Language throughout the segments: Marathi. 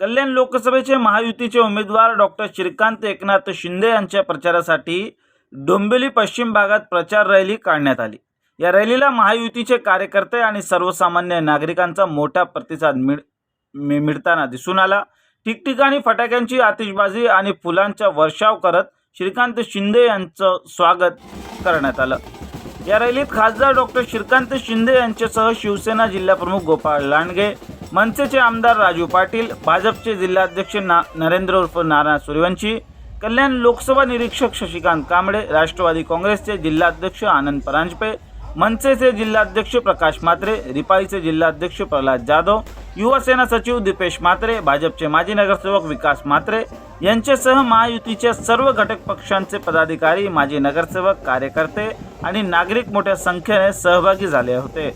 कल्याण लोकसभेचे महायुतीचे उमेदवार डॉक्टर श्रीकांत एकनाथ शिंदे यांच्या प्रचारासाठी डोंबिवली पश्चिम भागात प्रचार रॅली काढण्यात आली. या रॅलीला महायुतीचे कार्यकर्ते आणि सर्वसामान्य नागरिकांचा मोठा प्रतिसाद मिळ मि- मिळताना दिसून आला. ठिकठिकाणी फटाक्यांची आतिषबाजी आणि फुलांचा वर्षाव करत श्रीकांत शिंदे यांचं स्वागत करण्यात आलं. या रॅलीत खासदार डॉक्टर श्रीकांत शिंदे यांच्यासह शिवसेना जिल्हाप्रमुख गोपाळ लांडगे मनसेचे आमदार राजू पाटील भाजपचे जिल्हाध्यक्ष ना नरेंद्र उर्फ नारायण सूर्यवंशी कल्याण लोकसभा निरीक्षक शशिकांत कांबळे राष्ट्रवादी काँग्रेसचे जिल्हाध्यक्ष आनंद परांजपे मनसेचे जिल्हाध्यक्ष प्रकाश म्हात्रे रिपाईचे जिल्हाध्यक्ष प्रल्हाद जाधव युवासेना सचिव दीपेश म्हात्रे भाजपचे माजी नगरसेवक विकास म्हात्रे यांच्यासह महायुतीच्या सर्व घटक पक्षांचे पदाधिकारी माजी नगरसेवक कार्यकर्ते आणि नागरिक मोठ्या संख्येने सहभागी झाले होते.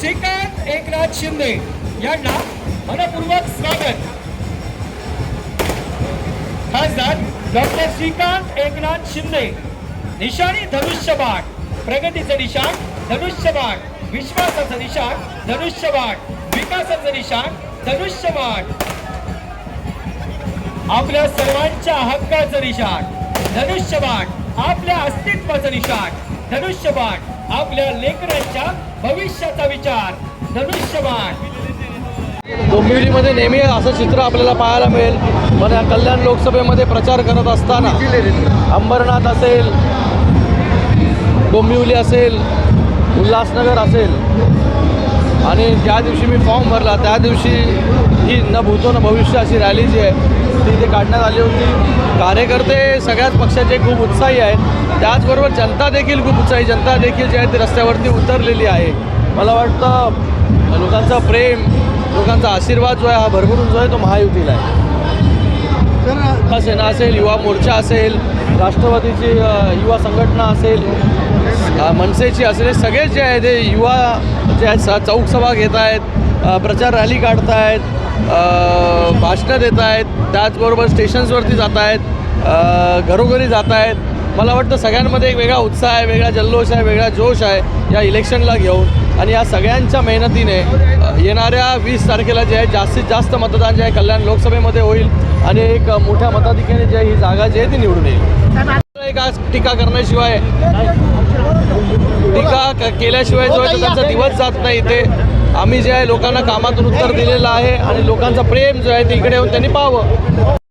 श्रीकांत एकनाथ शिंदे यांना मनपूर्वक स्वागत. खासदार डॉक्टर श्रीकांत एकनाथ शिंदे. निशाणी धनुष्यबाण. प्रगतीचं निशाण धनुष्यबाण. विश्वासाचं निशाण धनुष्यबाण. विकासाचं निशाण धनुष्यबाण. आपल्या सर्वांच्या हक्काचं निशाण धनुष्यबाण. आपल्या अस्तित्वाचं निशाण धनुष्यबाण. आपल्या लेकरांच्या भविष्याचा विचार धनुष्यबाण. डोंबिवलीमध्ये नेहमी असं चित्र आपल्याला पाहायला मिळेल. पण या कल्याण लोकसभेमध्ये प्रचार करत असताना अंबरनाथ असेल डोंबिवली असेल उल्हासनगर असेल आणि ज्या दिवशी मी फॉर्म भरला त्या दिवशी ही न भूतो न भविष्य अशी रॅली जी आहे ती इथे काढण्यात आली होती. कार्यकर्ते सगळ्याच पक्षाचे खूप उत्साही आहेत. त्याचबरोबर जनता देखील खूप उत्साही जनता देखील जी आहे ती रस्त्यावरती उतरलेली आहे. मला वाटतं लोकांचं प्रेम लोकांचा आशीर्वाद जो आहे हा भरभरून जो आहे तो महायुतीला आहे. सेना असेल युवा मोर्चा असेल राष्ट्रवादीची युवा संघटना असेल मनसेची असेल सगळेच जे आहे ते युवा जे आहेत स- चौक सभा घेत आहेत प्रचार रॅली काढत आहेत भाषणं देत आहेत त्याचबरोबर स्टेशन्सवरती जात आहेत घरोघरी जात आहेत. मला वाटतं सगळ्यांमध्ये एक वेगळा उत्साह आहे वेगळा जल्लोष आहे वेगळा जोश आहे या इलेक्शनला घेऊन. आणि या सगळ्यांच्या मेहनतीने येणाऱ्या वीस तारखेला जे आहे जास्तीत जास्त मतदान जे आहे कल्याण लोकसभेमध्ये होईल. आणि एक मोठ्या मताधिक्याने जे आहे ही जागा जी आहे ती निवडून येईल. एक आज टीका करण्याशिवाय टीका केल्याशिवाय जो आहे त्यांचा दिवस जात नाही ते आम्ही जे आहे लोकांना कामातून उत्तर दिलेलं आहे आणि लोकांचं प्रेम जो आहे ते इकडे येऊन त्यांनी पाहावं.